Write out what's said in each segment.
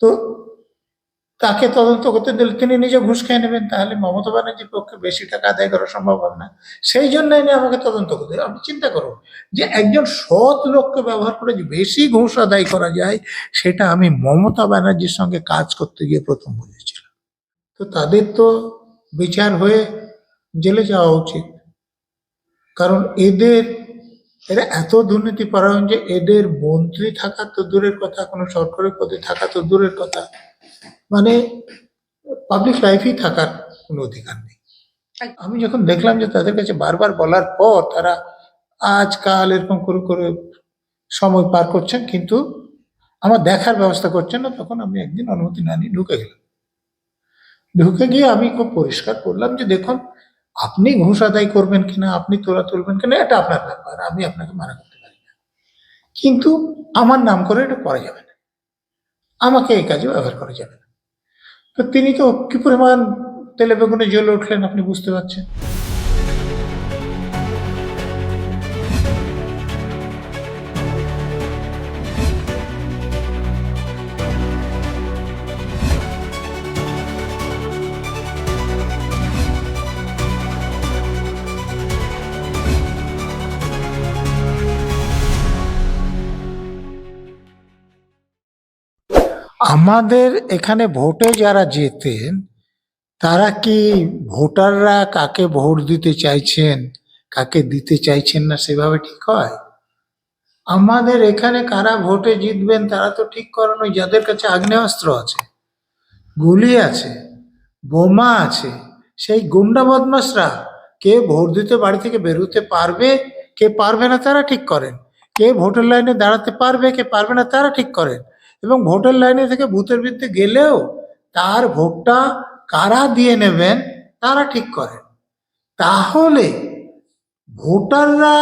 তো তাকে তদন্ত করতে দিলে। তিনি নিজে ঘুষ খেয়ে নেবেন, তাহলে মমতা ব্যানার্জির পক্ষে বেশি টাকা আদায় করা সম্ভব হবে না। সেই জন্য এনে আমাকে তদন্ত করতে। আপনি চিন্তা করুন যে একজন সৎ লোককে ব্যবহার করে যে বেশি ঘুষ আদায় করা যায়, সেটা আমি মমতা ব্যানার্জির সঙ্গে কাজ করতে গিয়ে প্রথম বুঝেছিলাম। তো তাদের তো বিচার হয়ে জেলে যাওয়া উচিত। কারণ এদের এরা এত দুর্নীতি পরায়ণ যে এদের মন্ত্রী থাকা তো দূরের কথা, কোনো সরকারি পদে থাকা তো দূরের কথা। মানে পাবলিক লাইফেই থাকার কোনো অধিকার নেই। আমি যখন দেখলাম যে তাদের কাছে বারবার বলার পর তারা আজকাল এরকম করে করে সময় পার করছেন, কিন্তু আমার দেখার ব্যবস্থা করছেন না, তখন আমি একদিন অনুমতি না নিয়ে ঢুকে গেলাম। ঢুকে গিয়ে আমি খুব পরিষ্কার করলাম যে দেখুন আপনি ঘুষ আদায় করবেন কিনা, আপনি তোলা তুলবেন কিনা, এটা আপনার ব্যাপার, আমি আপনাকে মানা করতে পারি না। কিন্তু আমার নাম করে এটা করা যাবে না। আমাকে এই কাজে ব্যবহার করা যাবে না। তো তিনি তো কি পরিমাণ তেলে বেগুনে জ্বলে উঠলেন আপনি বুঝতে পারছেন? আমাদের এখানে ভোটে যারা যেতেন তারা কি ভোটাররা কাকে ভোট দিতে চাইছেন, কাকে দিতে চাইছেন না সেভাবে ঠিক হয়? আমাদের এখানে কারা ভোটে জিতবেন তারা তো ঠিক করানো যাদের কাছে আগ্নেয়াস্ত্র আছে, গুলি আছে, বোমা আছে, সেই গুন্ডা বদমাসরা কে ভোট দিতে বাড়ি থেকে বেরোতে পারবে, কে পারবে না তারা ঠিক করেন, কে ভোটের লাইনে দাঁড়াতে পারবে, কে পারবে না তারা ঠিক করেন। এবং ভোটের লাইনে থেকে ভূতের বিরুদ্ধে গেলেও তার ভোটটা কারা দিয়ে নেবেন তারা ঠিক করেন। তাহলে ভোটাররা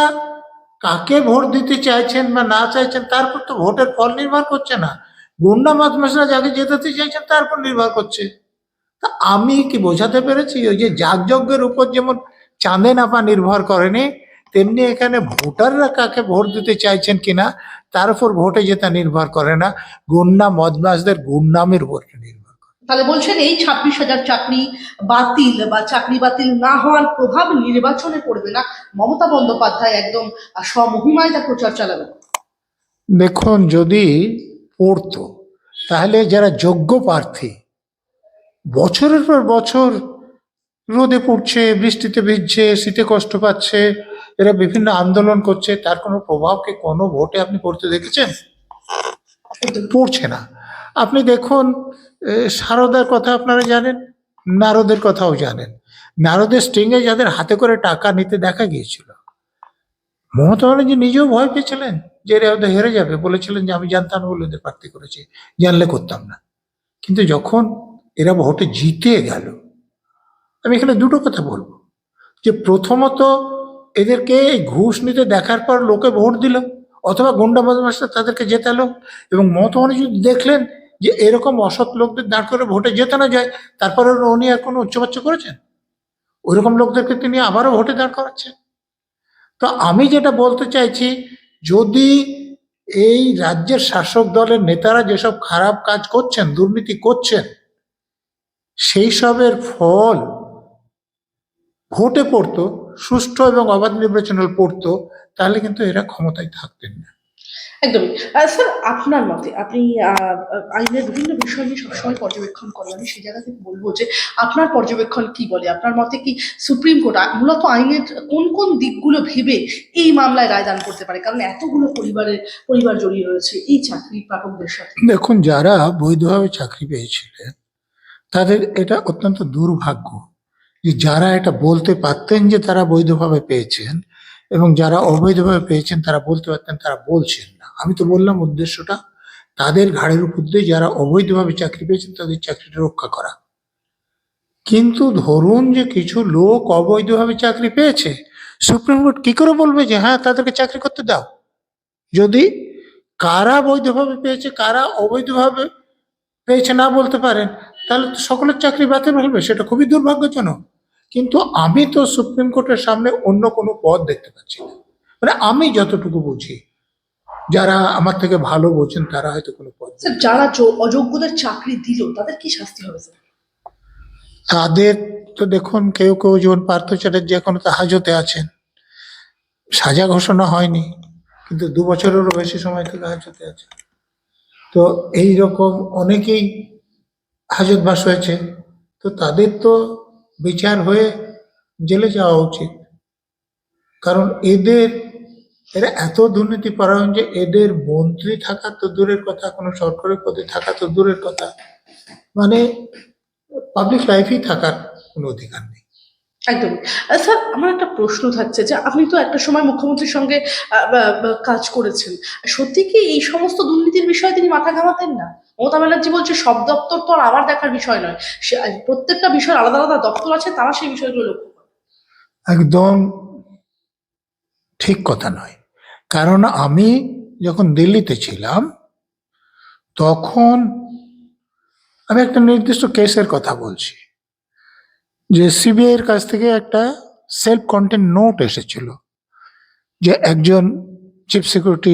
কাকে ভোট দিতে চাইছেন বা না চাইছেন তার উপর তো ভোটের ফল নির্ভর করছে না। গুন্ডা বদমাসরা যাকে জেতাতে চাইছেন তার উপর নির্ভর করছে। তা আমি কি বোঝাতে পেরেছি? ওই যে যাগযজ্ঞের উপর যেমন চাঁদে নাপা নির্ভর করেনি, তেমনি এখানে ভোটাররা কাকে ভোট দিতে চাইছেন কিনা তার উপর ভোটে যেটা নির্ভর করে না। গুন্ডা মদমাসদের গুন্ডামের উপর নির্ভর করে। তাহলে বলছেন এই ছাব্বিশ হাজার চাকরি বাতিল বা চাকরি বাতিল না হওয়ার প্রভাব নির্বাচনে পড়বে না। মমতা বন্দ্যোপাধ্যায় একদম আহ, স্বমহিমায় তার প্রচার চালাবে দেখুন যদি পড়তো তাহলে যারা যোগ্য প্রার্থী বছরের পর বছর রোদে পড়ছে বৃষ্টিতে ভিজছে শীতে কষ্ট পাচ্ছে এরা বিভিন্ন আন্দোলন করছে, তার কোনো প্রভাবকে কোনো ভোটে আপনি পড়তে দেখেছেন? পড়ছে না। আপনি দেখুন সারদার কথা আপনারা জানেন, নারদের কথাও জানেন। নারদের স্ট্রিংয়ে যাদের হাতে করে টাকা নিতে দেখা গিয়েছিল, মমতা ব্যানার্জি নিজেও ভয় পেয়েছিলেন যে এরা হয়তো হেরে যাবে। বলেছিলেন যে আমি জানতাম বলে এদের প্রার্থী করেছি, জানলে করতাম না। কিন্তু যখন এরা ভোটে জিতে গেল, আমি এখানে দুটো কথা বলব। যে প্রথমত এদেরকে এই ঘুষ নিতে দেখার পর লোকে ভোট দিল, অথবা গুন্ডা বদমাসরা তাদেরকে জেতালো এবং মমতা যদি দেখলেন যে এরকম অসৎ লোকদের দাঁড় করে ভোটে জেতানো যায়, তারপরে উনি আর কোনো উচ্চবাচ্য করেছেন? ওইরকম লোকদেরকে তিনি আবারও ভোটে দাঁড় করাচ্ছেন? তো আমি যেটা বলতে চাইছি, যদি এই রাজ্যের শাসক দলের নেতারা যেসব খারাপ কাজ করছেন, দুর্নীতি করছেন, সেই সবের ফল ভোটে পড়তো সুষ্ঠু এবং অবাধ নির্বাচনে পড়তো তাহলে কিন্তু এরা ক্ষমতায় থাকতেন না। একদমই। স্যার আপনার মতে আপনি আইনের বিভিন্ন বিষয় নিয়ে সবসময় পর্যবেক্ষণ করেন। আমি সেই জায়গা থেকে বলব যে আপনার পর্যবেক্ষণ কি বলে? আপনার মতে কি সুপ্রিম কোর্ট মূলত আইনের কোন কোন দিকগুলো ভেবে এই মামলায় রায়দান করতে পারে? কারণ এতগুলো পরিবারের পরিবার জড়িয়ে রয়েছে এই চাকরি প্রাপকদের সাথে। দেখুন যারা বৈধভাবে চাকরি পেয়েছিলেন তাদের এটা অত্যন্ত দুর্ভাগ্য। যে যারা এটা বলতে পারতেন যে তারা বৈধভাবে পেয়েছেন এবং যারা অবৈধভাবে পেয়েছেন তারা বলতে পারতেন তারা বলছেন না। আমি তো বললাম উদ্দেশ্যটা তাদের ঘাড়ের উপর দিয়ে যারা অবৈধভাবে চাকরি পেয়েছেন তাদের চাকরিটা রক্ষা করা। কিন্তু ধরুন যে কিছু লোক অবৈধভাবে চাকরি পেয়েছে, সুপ্রিম কোর্ট কি করে বলবে যে হ্যাঁ তাদেরকে চাকরি করতে দাও? যদি কারা বৈধভাবে পেয়েছে, কারা অবৈধভাবে পেয়েছে না বলতে পারেন, তাহলে তো সকলের চাকরি বাতিল হবে সেটা খুবই দুর্ভাগ্যজনক। কিন্তু আমি তো সুপ্রিম কোর্টের সামনে অন্য কোনো পদ দেখতে পাচ্ছি না। মানে আমি যতটুকু বুঝি যারা আমার থেকে ভালো বোঝেন তারা হয়তো কোনো পদ যারা অযোগ্যদের চাকরি দিল তাদের কি শাস্তি হবে তাদের তো দেখুন কেউ কেউ যেমন পার্থ চ্যাটার্জি এখনও তো হাজতে আছেন। সাজা ঘোষণা হয়নি কিন্তু দু বছরেরও বেশি সময় থেকে হাজতে আছে। তো এই রকম অনেকেই হাজতবাস হয়েছে। তো তাদের তো বিচার হয়ে জেলে যাওয়া উচিত। কারণ এদের, এরা এত দুর্নীতি পরায়ণ যে এদের মন্ত্রী থাকা তো দূরের কথা, কোনো সরকারি পদে থাকা তো দূরের কথা। মানে পাবলিক লাইফেই থাকার কোনো অধিকার নেই। একদম। স্যার, আমার একটা প্রশ্ন থাকছে যে আপনি তো একটা সময় মুখ্যমন্ত্রীর সঙ্গে কাজ করেছেন। সত্যি কি এই সমস্ত দুর্নীতির বিষয়ে তিনি মাথা ঘামাতেন না? মমতা ব্যানার্জি বলছে, সব দপ্তর তো আর আবার দেখার বিষয় নয়। প্রত্যেকটা বিষয়ের আলাদা আলাদা দপ্তর আছে, তারা সেই বিষয়গুলো লক্ষ্য করে। একদম ঠিক কথা নয়। কারণ আমি যখন দিল্লিতে ছিলাম, তখন আমি একটা নির্দিষ্ট কেসের কথা বলছি, যে সিবিআই এর কাছ থেকে একটা সেলফ কন্টেন্ট নোট এসেছিল, যে একজন চিফ সিকিউরিটি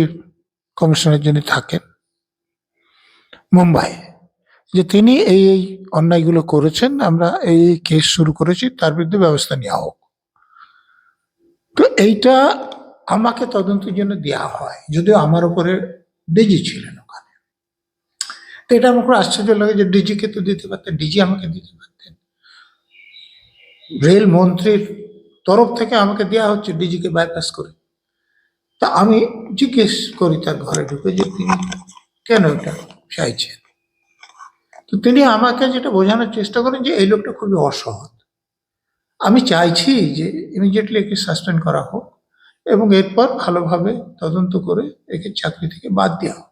কমিশনার যিনি থাকেন মুম্বাই। যে তিনি এই এই অন্যায়গুলো করেছেন, আমরা এই কেস শুরু করেছি, তার বিরুদ্ধে ব্যবস্থা নেওয়া হোক। তো এইটা আমাকে তদন্তের জন্য দেওয়া হয়, যদিও আমার উপরে ডিজি ছিলেন ওখানে। তো এটা আমার খুব আশ্চর্য লাগে যে ডিজিকে তো দিতে পারতেন, ডিজি আমাকে দিতে পারতেন। রেল মন্ত্রীর তরফ থেকে আমাকে দেওয়া হচ্ছে ডিজিকে বাইপাস করে। তা আমি জিজ্ঞেস করি তার ঘরে ঢুকে যে তিনি কেন এটা চাইছেন। তো তিনি আমাকে যেটা বোঝানোর চেষ্টা করেন যে এই লোকটা খুবই অসৎ। আমি চাইছি যে ইমিডিয়েটলি একে সাসপেন্ড করা হোক এবং এরপর ভালোভাবে তদন্ত করে একে চাকরি থেকে বাদ দেওয়া হোক।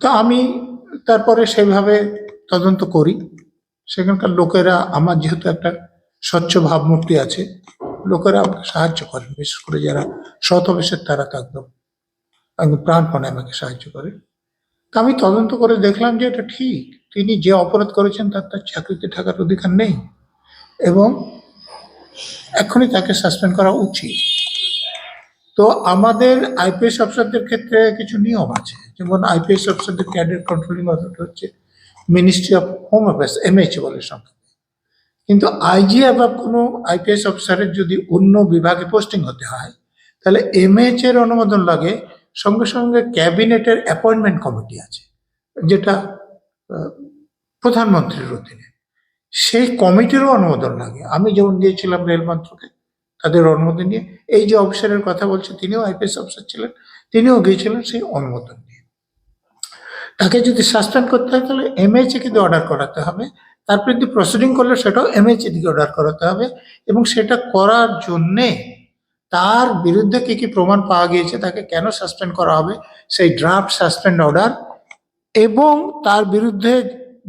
তা আমি তারপরে সেভাবে তদন্ত করি। সেখানকার লোকেরা আমার যেহেতু একটা স্বচ্ছ ভাবমূর্তি আছে, লোকেরা আমাকে সাহায্য করেন, বিশেষ করে যারা সৎ অফিসের তারা তো একদম একদম প্রাণপণে আমাকে সাহায্য করে। আমি তদন্ত করে দেখলাম যে এটা ঠিক। তিনি যে অপরাধ করেছেন তার তার চাকরিতে থাকার অধিকার নেই এবং এখনই তাকে সাসপেন্ড করা উচিত। তো আমাদের আইপিএস অফিসারদের ক্ষেত্রে কিছু নিয়ম আছে। যেমন আইপিএস অফিসারদের ক্যাডার কন্ট্রোলিং অথরিটি হচ্ছে ministry of home affairs, MH বলে সংখ্যা কিন্তু আইজি অ্যাভাব কোনো আইপিএস অফিসারের যদি অন্য বিভাগে পোস্টিং হতে হয়, তাহলে এমএইচ এর অনুমোদন লাগে সঙ্গে সঙ্গে ক্যাবিনেটের অ্যাপয়েন্টমেন্ট কমিটি আছে, যেটা প্রধানমন্ত্রীর অধীনে। সেই কমিটিরও অনুমোদন লাগে। আমি যেমন গিয়েছিলাম রেল মন্ত্রকে, তাদের অনুমোদন নিয়ে। এই যে অফিসারের কথা বলছে, তিনিও আইপিএস অফিসার ছিলেন, তিনিও গিয়েছিলেন সেই অনুমোদন নিয়ে। তাকে যদি সাসপেন্ড করতে হয়, তাহলে এমএইচ কিন্তু অর্ডার করাতে হবে। তারপরে যদি প্রসিডিং করলে, সেটাও এমএইচ দিকে অর্ডার করাতে হবে। এবং সেটা করার জন্যে তার বিরুদ্ধে কি কি প্রমাণ পাওয়া গিয়েছে তাকে কেন সাসপেন্ড করা হবে? সেই ড্রাফট সাসপেন্ড অর্ডার এবং তার বিরুদ্ধে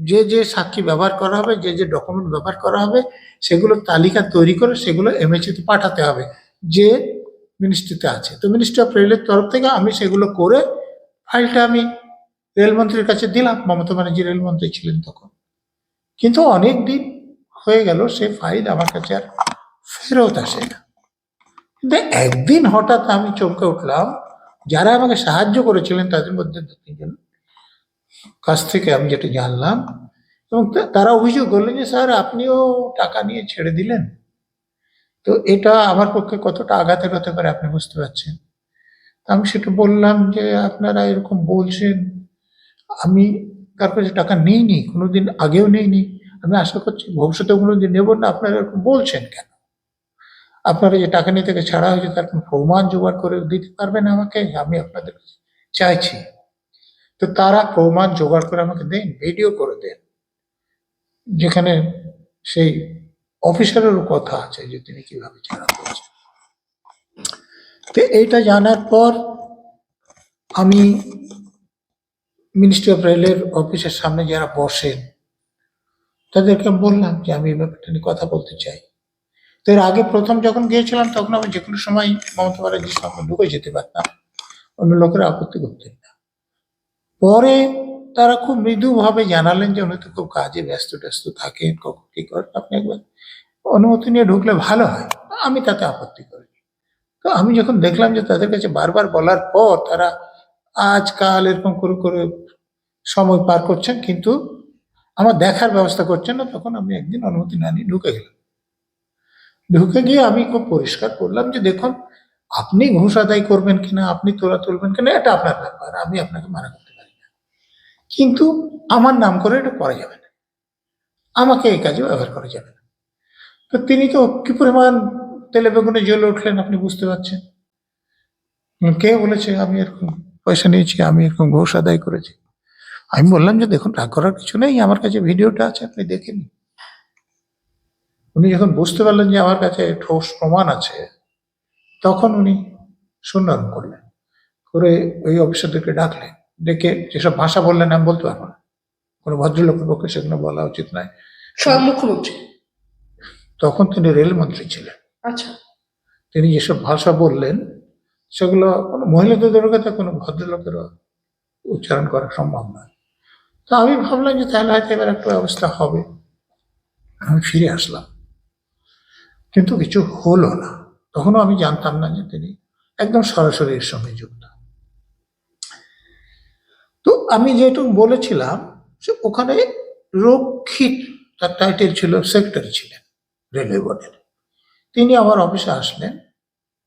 যে যে সাক্ষী ব্যবহার করা হবে, যে যে ডকুমেন্ট ব্যবহার করা হবে সেগুলোর তালিকা তৈরি করে সেগুলো এমএচএতে পাঠাতে হবে যে মিনিস্ট্রিতে আছে। তো মিনিস্ট্রি অফ রেলের তরফ থেকে আমি সেগুলো করে ফাইলটা আমি রেলমন্ত্রীর কাছে দিলাম, মমতা ব্যানার্জি রেলমন্ত্রী ছিলেন তখন। কিন্তু অনেক দিন হয়ে গেল, সে ফাইল আমার কাছে আর ফেরত আসে না। একদিন হঠাৎ আমি চমকে উঠলাম, যারা আমাকে সাহায্য করেছিলেন তাদের মধ্যে দু তিনজন কাছ থেকে আমি যেটা জানলাম এবং তারা অভিযোগ করলেন যে, স্যার, আপনিও টাকা নিয়ে ছেড়ে দিলেন? তো এটা আমার পক্ষে কতটা আঘাতের হতে পারে আপনি বুঝতে পারছেন। আমি সেটা বললাম যে, আপনারা এরকম বলছেন, আমি তার কাছে টাকা নিইনি, কোনোদিন আগেও নিইনি। আমি আশা করছি ভবিষ্যতে কোনোদিন নেব না। আপনারা এরকম বলছেন কেন? আপনারা যে টাকা নিয়ে থেকে ছাড়া হয়েছে, তার প্রমাণ জোগাড় করে দিতে পারবেন আমাকে? আমি আপনাদের চাইছি। তো তারা প্রমাণ জোগাড় করে আমাকে দেন, ভিডিও করে দেন। যেখানে সেই অফিসারেরও কথা আছে যে তিনি কীভাবে ছাড়া করেছেন তো এইটা জানার পর আমি মিনিস্ট্রি অফ রেলের অফিসের সামনে যারা বসেন, তাদেরকে বললাম যে আমি এই ব্যাপারটা নিয়ে কথা বলতে চাই। তো এর আগে প্রথম যখন গিয়েছিলাম, তখন আমি যে কোনো সময় মমতা ব্যানার্জির সঙ্গে ঢুকে যেতে পারতাম। অন্য লোকেরা আপত্তি করতেন না। পরে তারা খুব মৃদুভাবে জানালেন যে উনি তো খুব কাজে ব্যস্ত ট্যস্ত থাকেন, কখন কি করেন আপনি একবার। অনুমতি নিয়ে ঢুকলে ভালো হয়, আমি তাতে আপত্তি করিনি। তো আমি যখন দেখলাম যে তাদের কাছে বারবার বলার পর তারা আজকাল এরকম করে করে সময় পার করছেন, কিন্তু আমার দেখার ব্যবস্থা করছেন না, তখন আমি একদিন অনুমতি না নিয়ে ঢুকে গেলাম। ঢুকে গিয়ে আমি খুব পরিষ্কার করলাম যে দেখুন, আপনি ঘুষ আদায় করবেন কিনা, আপনি তোলা তুলবেন কিনা, এটা আপনার ব্যাপার, আমি আপনাকে মানা করতে পারি না। কিন্তু আমার নাম করে এটা করা যাবে না। আমাকে এই কাজে ব্যবহার করা যাবে না। তো তিনি তো কি পরিমাণ তেলে বেগুনে জ্বলে উঠলেন আপনি বুঝতে পারছেন? কে বলেছে আমি এরকম পয়সা নিয়েছি, আমি এরকম ঘুষ আদায় করেছি? আমি বললাম যে দেখুন, রাগ করার কিছু নেই, আমার কাছে ভিডিওটা আছে, আপনি দেখে নিন। উনি যখন বুঝতে পারলেন যে আমার কাছে ঠোস প্রমাণ আছে তখন উনি সুন্দর করলেন। করে ওই অফিসারদেরকে ডাকলেন। ডেকে যেসব ভাষা বললেন আমি বলতে পারব না। কোনো ভদ্রলোকের পক্ষে সেগুলো বলা উচিত নয়। স্বয়ং মুখ্যমন্ত্রী? তখন তিনি রেলমন্ত্রী ছিলেন। আচ্ছা। তিনি যেসব ভাষা বললেন সেগুলো কোনো মহিলাদের কথা কোনো ভদ্রলোকেরও উচ্চারণ করা সম্ভব নয়। তো আমি ভাবলাম যে তাহলে হয়তো এবার একটা ব্যবস্থা হবে। আমি ফিরে আসলাম। কিন্তু কিছু হলো না। তখনও আমি জানতাম না যে তিনি একদম সরাসরি এর সঙ্গে যুক্ত। তো আমি যেটুকু বলেছিলাম যে ওখানে রক্ষিত তার টাইটেল ছিল সেক্রেটারি ছিলেন রেলওয়ে বোর্ডের তিনি আমার অফিসে আসলেন,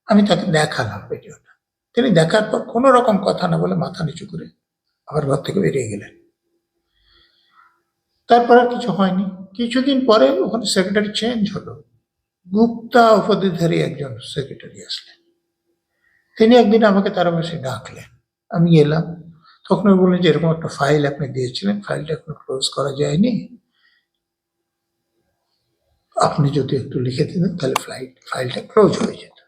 আমি তাকে দেখালাম ভিডিওটা তিনি দেখার পর কোনো রকম কথা না বলে মাথা নিচু করে আবার ঘর থেকে বেরিয়ে গেলেন। তারপর আর কিছু হয়নি। কিছুদিন পরে ওখানে সেক্রেটারি চেঞ্জ হলো। গুপ্তা উপাধিধারী একজন সেক্রেটারি আসলেন। তিনি একদিন আমাকে তার অফিসে ডাকলেন। আমি এলাম। তখন বললেন যে, এরকম একটা ফাইল আপনি দিয়েছিলেন ফাইলটা এখন ক্লোজ করা যায়নি। আপনি যদি একটু লিখে দিতেন, তাহলে ফ্লাইট ফাইলটা ক্লোজ হয়ে যেত।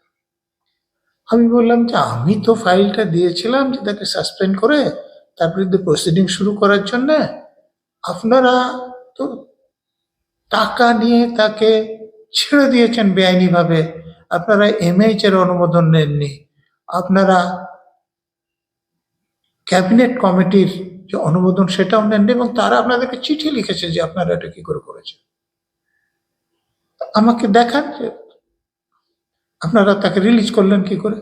আমি বললাম যে, আমি তো ফাইলটা দিয়েছিলাম যে, তাকে সাসপেন্ড করে তার বিরুদ্ধে প্রসিডিং শুরু করার জন্য আপনারা তো টাকা নিয়ে তাকে ছেড়ে দিয়েছেন বেআইনিভাবে। আপনারা এমএইচ এর অনুমোদন নেননি। আপনারা ক্যাবিনেট কমিটির যে অনুমোদন সেটাও নেননি এবং তারা আপনাদেরকে চিঠি লিখেছে যে আপনারা এটা কি করে করেছেন। আমাকে দেখান যে আপনারা তাকে রিলিজ করলেন কি করে।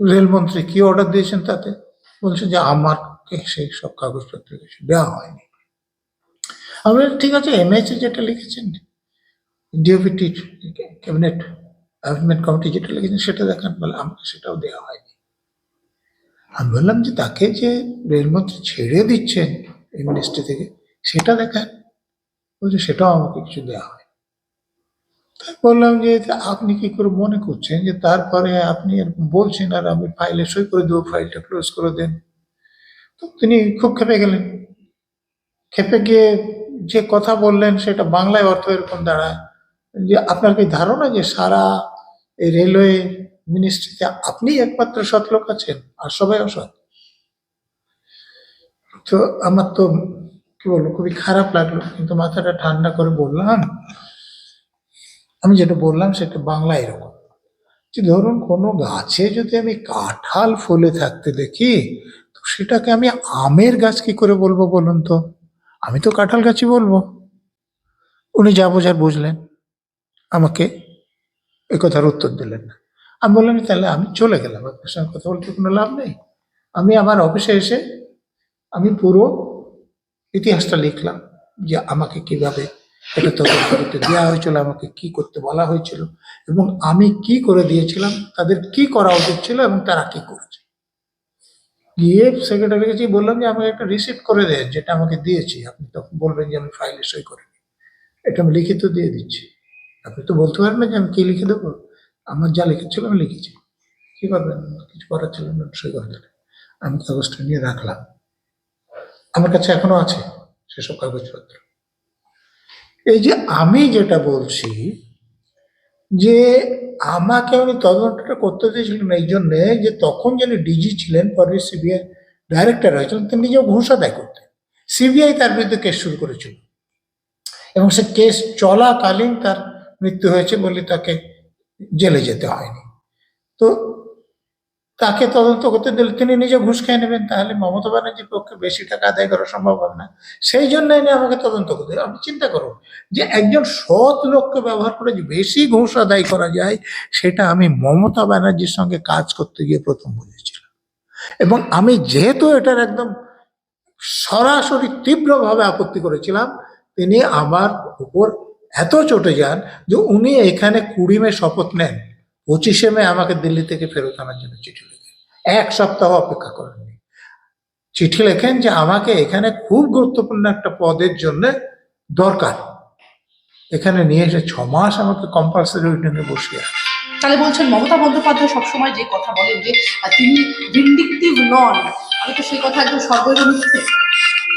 রেলমন্ত্রী কি অর্ডার দিয়েছেন তাতে? বলছে যে আমাকে সেই সব কাগজপত্র দেওয়া হয়নি। আমি বললাম, ঠিক আছে এমএসি যেটা লিখেছেন ডিওপিটি ক্যাবিনেট অ্যাপয়েন্টমেন্ট কমিটি যেটা লিখেছেন সেটা দেখান, বলে আমাকে সেটাও দেওয়া হয়নি। আমি বললাম যে তাকে যে রেলমন্ত্রী ছেড়ে দিচ্ছেন এই মিনিস্ট্রি থেকে, সেটা দেখান। বলছে সেটাও আমাকে কিছু দেওয়া হয় তাই বললাম যে আপনি কি করে মনে করছেন যে তারপরে আপনি এরকম বলছেন আর আমি ফাইলে সই করে দেবো ফাইলটা ক্লোজ করে দেন? তো তিনি খুব খেপে গেলেন। খেপে গিয়ে যে কথা বললেন সেটা বাংলায় অর্থ এরকম দাঁড়ায়। যে আপনার কি ধারণা যে সারা এই রেলওয়ে মিনিস্ট্রিতে আপনি একমাত্র সৎ লোক আছেন আর সবাই অসৎ? তো আমার তো, কি বলব, খুবই খারাপ লাগল, কিন্তু মাথাটা ঠান্ডা করে বললাম, আমি যেটা বললাম সেটা বাংলা এরকম। যে ধরুন কোনো গাছে যদি আমি কাঁঠাল ফলে থাকতে দেখি, তো সেটাকে আমি আমের গাছ কি করে বলব বলুন তো? আমি তো কাঁঠাল গাছই বলব। উনি যা বোঝার বুঝলেন। আমাকে এ কথার উত্তর দিলেন না। আমি বললাম তাহলে আমি চলে গেলাম। আপনার সঙ্গে কথা বলতে কোনো লাভ নেই। আমি আমার অফিসে এসে আমি পুরো ইতিহাসটা লিখলাম যে আমাকে কীভাবে এটা তদন্ত করতে দেওয়া হয়েছিল, আমাকে কি করতে বলা হয়েছিল এবং আমি কি করে দিয়েছিলাম, তাদের কি করা উচিত ছিল এবং তারা কি করেছে। গিয়ে সেক্রেটারি কাছে বললাম যে, আমাকে একটা রিসিপ্ট করে দেন যেটা আমাকে দিয়েছি। আপনি তখন বলবেন যে আমি ফাইলে সই করিনি। এটা আমি লিখিত দিয়ে দিচ্ছি। আপনি তো বলতে পারেন না যে আমি কি লিখে দেবো? আমার যা লিখেছিল আমি লিখেছি। কি করবেন? কিছু করার ছিল না সই করে দিলেন আমি কাগজটা নিয়ে রাখলাম। আমার কাছে এখনও আছে সেসব কাগজপত্র। এই যে আমি যেটা বলছি যে আমাকে উনি তদন্তটা করতে দিয়েছিলেন এই জন্যে যে তখন যিনি ডিজি ছিলেন, পরে সিবিআই ডাইরেক্টর হয়েছিলেন তিনি নিজেও ঘুষ আদায় করতেন। সিবিআই তার বিরুদ্ধে কেস শুরু করেছিল। এবং সে কেস চলাকালীন তার মৃত্যু হয়েছে বলে তাকে জেলে যেতে হয়নি। তো তাকে তদন্ত করতে দিলে, তিনি নিজে ঘুষ খেয়ে নেবেন, তাহলে মমতা ব্যানার্জির পক্ষে বেশি টাকা আদায় করা সম্ভব হবে না। সেই জন্য এনে আমাকে তদন্ত করতে আপনি চিন্তা করুন যে একজন সৎ লোককে ব্যবহার করে যে বেশি ঘুষ আদায় করা যায়, সেটা আমি মমতা ব্যানার্জির সঙ্গে কাজ করতে গিয়ে প্রথম বুঝেছিলাম। এবং আমি যেহেতু এটার একদম সরাসরি তীব্রভাবে আপত্তি করেছিলাম, তিনি আমার উপর এত চটে যান যে উনি এখানে কুড়ি মে শপথ নেন পঁচিশে মে আমাকে দিল্লি থেকে ফেরত আনার জন্য চিঠি লেখেন। এক সপ্তাহ অপেক্ষা করেননি। চিঠি লেখেন যে আমাকে এখানে খুব গুরুত্বপূর্ণ একটা পদের জন্য দরকার। এখানে নিয়ে এসে ছ মাস আমাকে কম্পালসারি রিটার্নে বসিয়ে রাখে। তাহলে বলছেন মমতা বন্দ্যোপাধ্যায় সবসময় যে কথা বলেন যে তিনি ভিন্ডিকটিভ নন আমি তো সেই কথা একদম মিথ্যে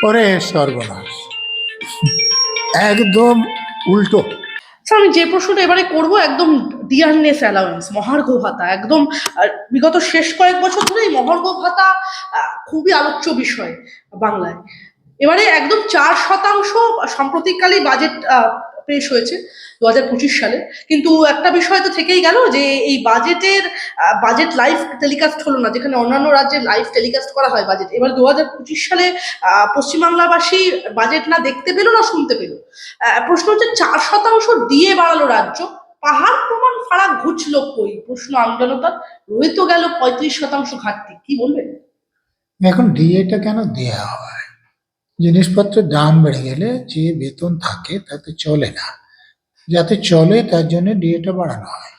ওরে সর্বনাশ। একদম উল্টো। স্যার আমি যে প্রশ্নটা এবারে করব, একদম ডিয়ারনেস অ্যালাউন্স মহার্ঘ ভাতা। একদম বিগত শেষ কয়েক বছর ধরে এই মহার্ঘ ভাতা খুবই আলোচ্য বিষয় বাংলায়। এবারে একদম চার শতাংশ সাম্প্রতিককালে বাজেট পেশ হয়েছে দু হাজার পঁচিশ সালে। কিন্তু একটা বিষয় তো থেকেই গেল যে এই বাজেটের বাজেট লাইভ টেলিকাস্ট হলো না, যেখানে অন্যান্য রাজ্যে লাইভ টেলিকাস্ট করা হয় বাজেট এবার দু হাজার পঁচিশ সালে পশ্চিমবাংলাবাসী বাজেট না দেখতে পেল না শুনতে পেল। প্রশ্ন হচ্ছে চার শতাংশ দিয়ে বাড়ালো রাজ্য। পাহাড় প্রমাণ ফারাক ঘুচলো কই? প্রশ্ন আমজনতার। রয়ে তো গেল পঁয়ত্রিশ শতাংশ ঘাটতি। কি বলবেন? এখন ডিএটা কেন দেয়া হয়? জিনিসপত্রের দাম বেড়ে গেলে যে বেতন থাকে তাতে চলে না। যাতে চলে তার জন্য ডিএটা বাড়ানো হয়।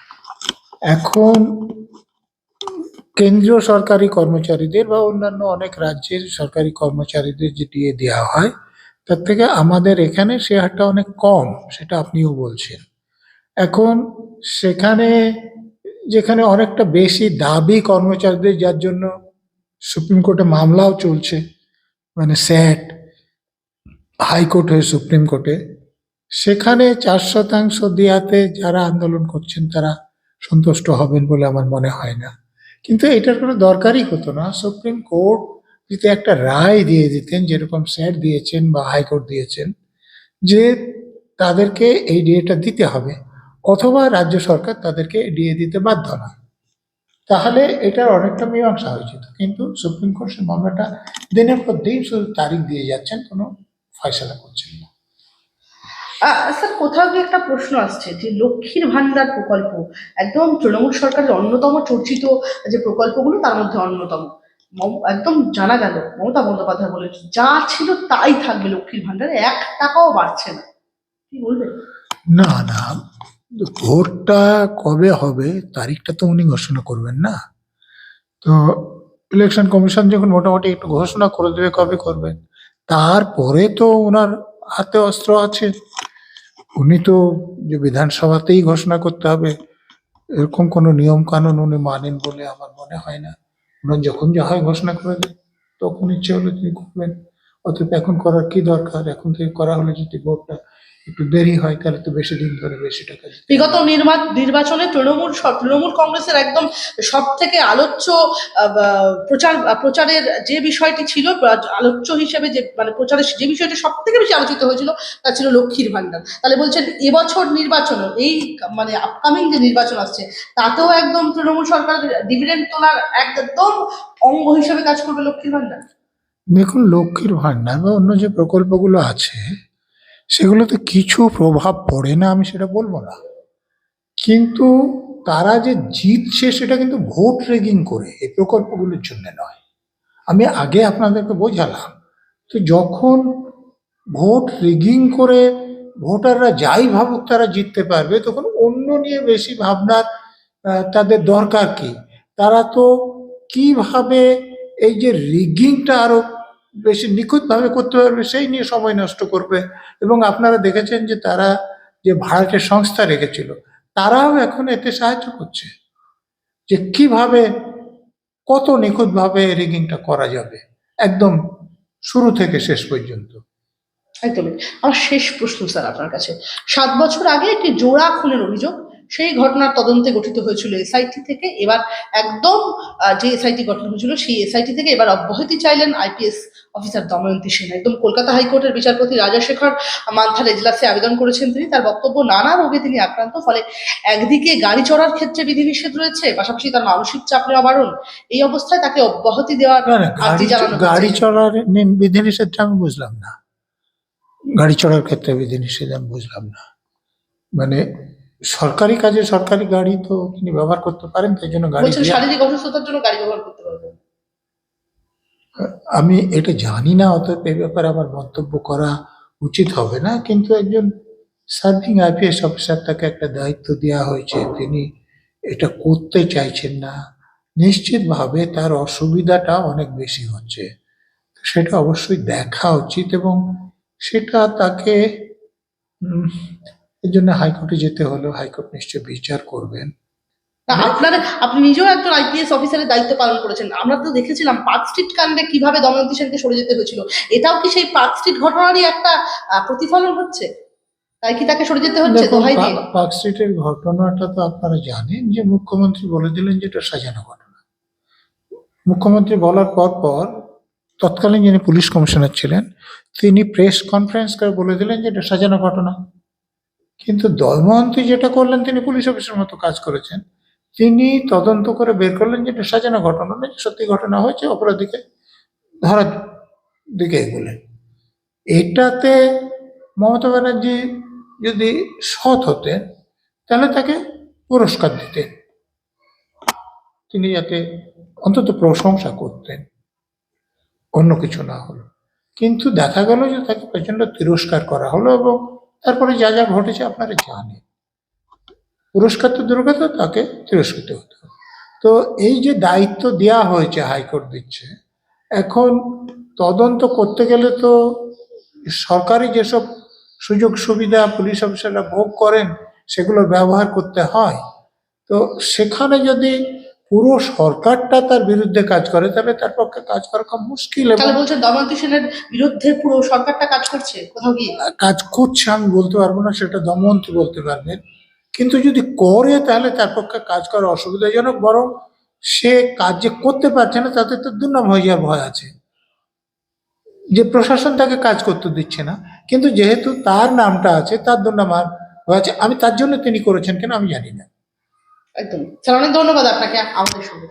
এখন কেন্দ্রীয় সরকারি কর্মচারীদের বা অন্যান্য অনেক রাজ্যের সরকারি কর্মচারীদের যে ডিএ দেওয়া হয়, তার থেকে আমাদের এখানে সে হারটা অনেক কম, সেটা আপনিও বলছেন। এখন সেখানে, যেখানে অনেকটা বেশি দাবি কর্মচারীদের, যার জন্য সুপ্রিম কোর্টে মামলাও চলছে মানে স্যাট হাইকোর্ট হয়ে সুপ্রিম কোর্টে, সেখানে চার শতাংশ দেওয়াতে যারা আন্দোলন করছেন তারা সন্তুষ্ট হবেন বলে আমার মনে হয় না। কিন্তু এটার কোনো দরকারই হতো না। সুপ্রিম কোর্ট যদি একটা রায় দিয়ে দিতেন, যেরকম স্যার দিয়েছেন বা হাইকোর্ট দিয়েছেন, যে তাদেরকে এই ডিএটা দিতে হবে অথবা রাজ্য সরকার তাদেরকে ডিএ দিতে বাধ্য না তাহলে এটার অনেকটা মীমাংসা হয়ে যেত। কিন্তু সুপ্রিম কোর্ট সে মামলাটা দিনের পর দিন শুধু তারিখ দিয়ে যাচ্ছেন, কোনো ফয়সলা করছেন না। স্যার কোথাও গিয়ে একটা প্রশ্ন আসছে যে লক্ষ্মীর ভান্ডার প্রকল্প একদম তৃণমূল সরকারের অন্যতম চর্চিত যে প্রকল্পগুলো তার মধ্যে অন্যতম। মম- একদম জানা গেল মমতা বন্দ্যোপাধ্যায় বলেছেন যা ছিল তাই থাকবে লক্ষ্মীর ভান্ডারে এক টাকাও বাড়ছে না। কি বলবেন? না না ভোটটা কবে হবে তারিখটা তো উনি ঘোষণা করবেন না। তো ইলেকশন কমিশন যখন মোটামুটি একটু ঘোষণা করে দেবে কবে করবেন? তারপরে তো ওনার হাতে অস্ত্র আছে। উনি তো যে বিধানসভাতেই ঘোষণা করতে হবে, এরকম কোনো নিয়ম কানুন উনি মানেন বলে আমার মনে হয় না। ওনার যখন যা হয় ঘোষণা করে দেন, তখন ইচ্ছে হলে তিনি করবেন। অতএব এখন করার কি দরকার? এখন থেকে করা হলে যদি ভোটটা একটু দেরি হয় তাহলে তো বেশি দিন ধরে বেশি টাকা বিগত নির্বা- নির্বাচনে তৃণমূল তৃণমূল কংগ্রেসের একদম সব থেকে আলোচ্য প্রচার প্রচারের যে বিষয়টি ছিল আলোচ্য হিসেবে যে মানে প্রচারের যে বিষয়টি সব থেকে বেশি আলোচিত হয়েছিল তা ছিল লক্ষ্মীর ভান্ডার তাহলে বলছেন এবছর নির্বাচন এই মানে আপকামিং যে নির্বাচন আসছে তাতেও একদম তৃণমূল সরকার ডিভিডেন্ড তোলার একদম অঙ্গ হিসেবে কাজ করবে লক্ষ্মীর ভান্ডার দেখুন লক্ষ্মীর ভাণ্ডার বা অন্য যে প্রকল্পগুলো আছে সেগুলোতে কিছু প্রভাব পড়ে না, আমি সেটা বলব না। কিন্তু তারা যে জিতছে সেটা কিন্তু ভোট রেগিং করে, এই প্রকল্পগুলোর জন্য নয়। আমি আগে আপনাদেরকে বোঝালাম, তো যখন ভোট রিগিং করে ভোটাররা যাই ভাবুক তারা জিততে পারবে, তখন অন্য নিয়ে বেশি ভাবনার তাদের দরকার কি? তারা তো কীভাবে এই যে রিগিংটা আরও বেশি নিখুঁতভাবে করতে পারবে, সেই নিয়ে সময় নষ্ট করবে। এবং আপনারা দেখেছেন যে তারা যে ভাড়াটের সংস্থা রেখেছিল, তারাও এখন এতে সাহায্য করছে যে কীভাবে, কত নিখুঁতভাবে রিগিংটা করা যাবে, একদম শুরু থেকে শেষ পর্যন্ত। একদমই। আমার শেষ প্রশ্ন, স্যার, আপনার কাছে। সাত বছর আগে একটি জোড়া খুনের অভিযোগ সেই ঘটনার তদন্তে গঠিত হয়েছিল এসআইটি থেকে। এবার একদম যে এসআইটি গঠন হয়েছিল সেই এসআইটি থেকে এবার অব্যাহতি চাইলেন আইপিএস অফিসার দময়ন্তী সেন। একদম কলকাতা হাইকোর্টের বিচারপতি রাজাশেখর মান্থার এজলাসে আবেদন করেছেন তিনি। তার বক্তব্য নানা রোগে তিনি আক্রান্ত ফলে একদিকে গাড়ি চড়ার ক্ষেত্রে বিধিনিষেধ রয়েছে পাশাপাশি তার মানসিক চাপ নেওয়া বারণ। এই অবস্থায় তাকে অব্যাহতি দেওয়ার আর্জি গাড়ি জানানো গাড়ি। চলার বিধিনিষেধটা আমি বুঝলাম না। গাড়ি চড়ার ক্ষেত্রে বিধিনিষেধ আমি বুঝলাম না। মানে সরকারি কাজে সরকারি গাড়ি তো তিনি ব্যবহার করতে পারেন তাই জন্য গাড়ি বলছেন শারীরিক অসুস্থতার জন্য গাড়ি ব্যবহার করতে পারবেন। আমি এটা জানি না অতএব এই ব্যাপারে আমার মন্তব্য করা উচিত হবে না। কিন্তু একজন সার্ভিং আইপিএস অফিসার তাকে একটা দায়িত্ব দেওয়া হয়েছে তিনি এটা করতে চাইছেন না। নিশ্চিতভাবে তার অসুবিধাটা অনেক বেশি হচ্ছে। সেটা অবশ্যই দেখা উচিত এবং সেটা তাকে এর জন্য হাইকোর্টে যেতে হলো হাইকোর্ট নিশ্চয়ই বিচার করবেন। না আপনার আপনি নিজেও একজন আইপিএস অফিসারের দায়িত্ব পালন করেছেন। আমরা তো দেখেছিলাম পার্ক স্ট্রিট কাণ্ডে কীভাবে দময়ন্তী সেনকে সরে যেতে হয়েছিল। এটাও কি সেই পার্ক স্ট্রিট ঘটনারই একটা প্রতিফলন হচ্ছে? তাই কি তাকে সরে যেতে হচ্ছে? দেখুন দোহাই পার্ক স্ট্রিটের ঘটনাটা তো আপনারা জানেন যে মুখ্যমন্ত্রী বলে দিলেন যে এটা সাজানো ঘটনা। মুখ্যমন্ত্রী বলার পর পর তৎকালীন যিনি পুলিশ কমিশনার ছিলেন তিনি প্রেস কনফারেন্স করে বলে দিলেন যে এটা সাজানো ঘটনা। কিন্তু দময়ন্তী যেটা করলেন, তিনি পুলিশ অফিসের মতো কাজ করেছেন। তিনি তদন্ত করে বের করলেন যে এটা সাজানো ঘটনা নয় সত্যি ঘটনা হয়েছে, অপরাধীকে ধরার দিকে এগুলেন। এটাতে মমতা ব্যানার্জি যদি সৎ হতেন, তাহলে তাকে পুরস্কার দিতেন। তিনি যাতে অন্তত প্রশংসা করতেন, অন্য কিছু না হলো। কিন্তু দেখা গেল যে তাকে প্রচণ্ড তিরস্কার করা হলো এবং তারপরে যা যা ঘটেছে আপনারা জানেন। পুরস্কার তো দুর্গত তাকে তিরস্কৃত হতে তো এই যে দায়িত্ব দেওয়া হয়েছে হাইকোর্ট দিচ্ছে, এখন তদন্ত করতে গেলে তো সরকারি যেসব সুযোগ সুবিধা পুলিশ অফিসাররা ভোগ করেন, সেগুলো ব্যবহার করতে হয়। তো সেখানে যদি পুরো সরকারটা তার বিরুদ্ধে কাজ করে তাহলে তার পক্ষে কাজ করা খুব মুশকিল তাহলে বলছেন দময়ন্তী সেনের বিরুদ্ধে পুরো সরকারটা কাজ করছে কোথাও গিয়ে? কাজ করছে আমি বলতে পারব না সেটা দময়ন্তী বলতে পারবেন কিন্তু যদি করে তাহলে তার পক্ষে কাজ করা অসুবিধাজনক বরং সে কাজ যে করতে পারছে না তাতে তো দুর্নাম হয়ে যাওয়ার ভয় আছে। যে প্রশাসন তাকে কাজ করতে দিচ্ছে না কিন্তু যেহেতু তার নামটা আছে তার দুর্নাম ভয় আছে আমি তার জন্য তিনি করেছেন কিনা আমি জানি না। একদম স্যার অনেক ধন্যবাদ আপনাকে আমাদের সঙ্গে।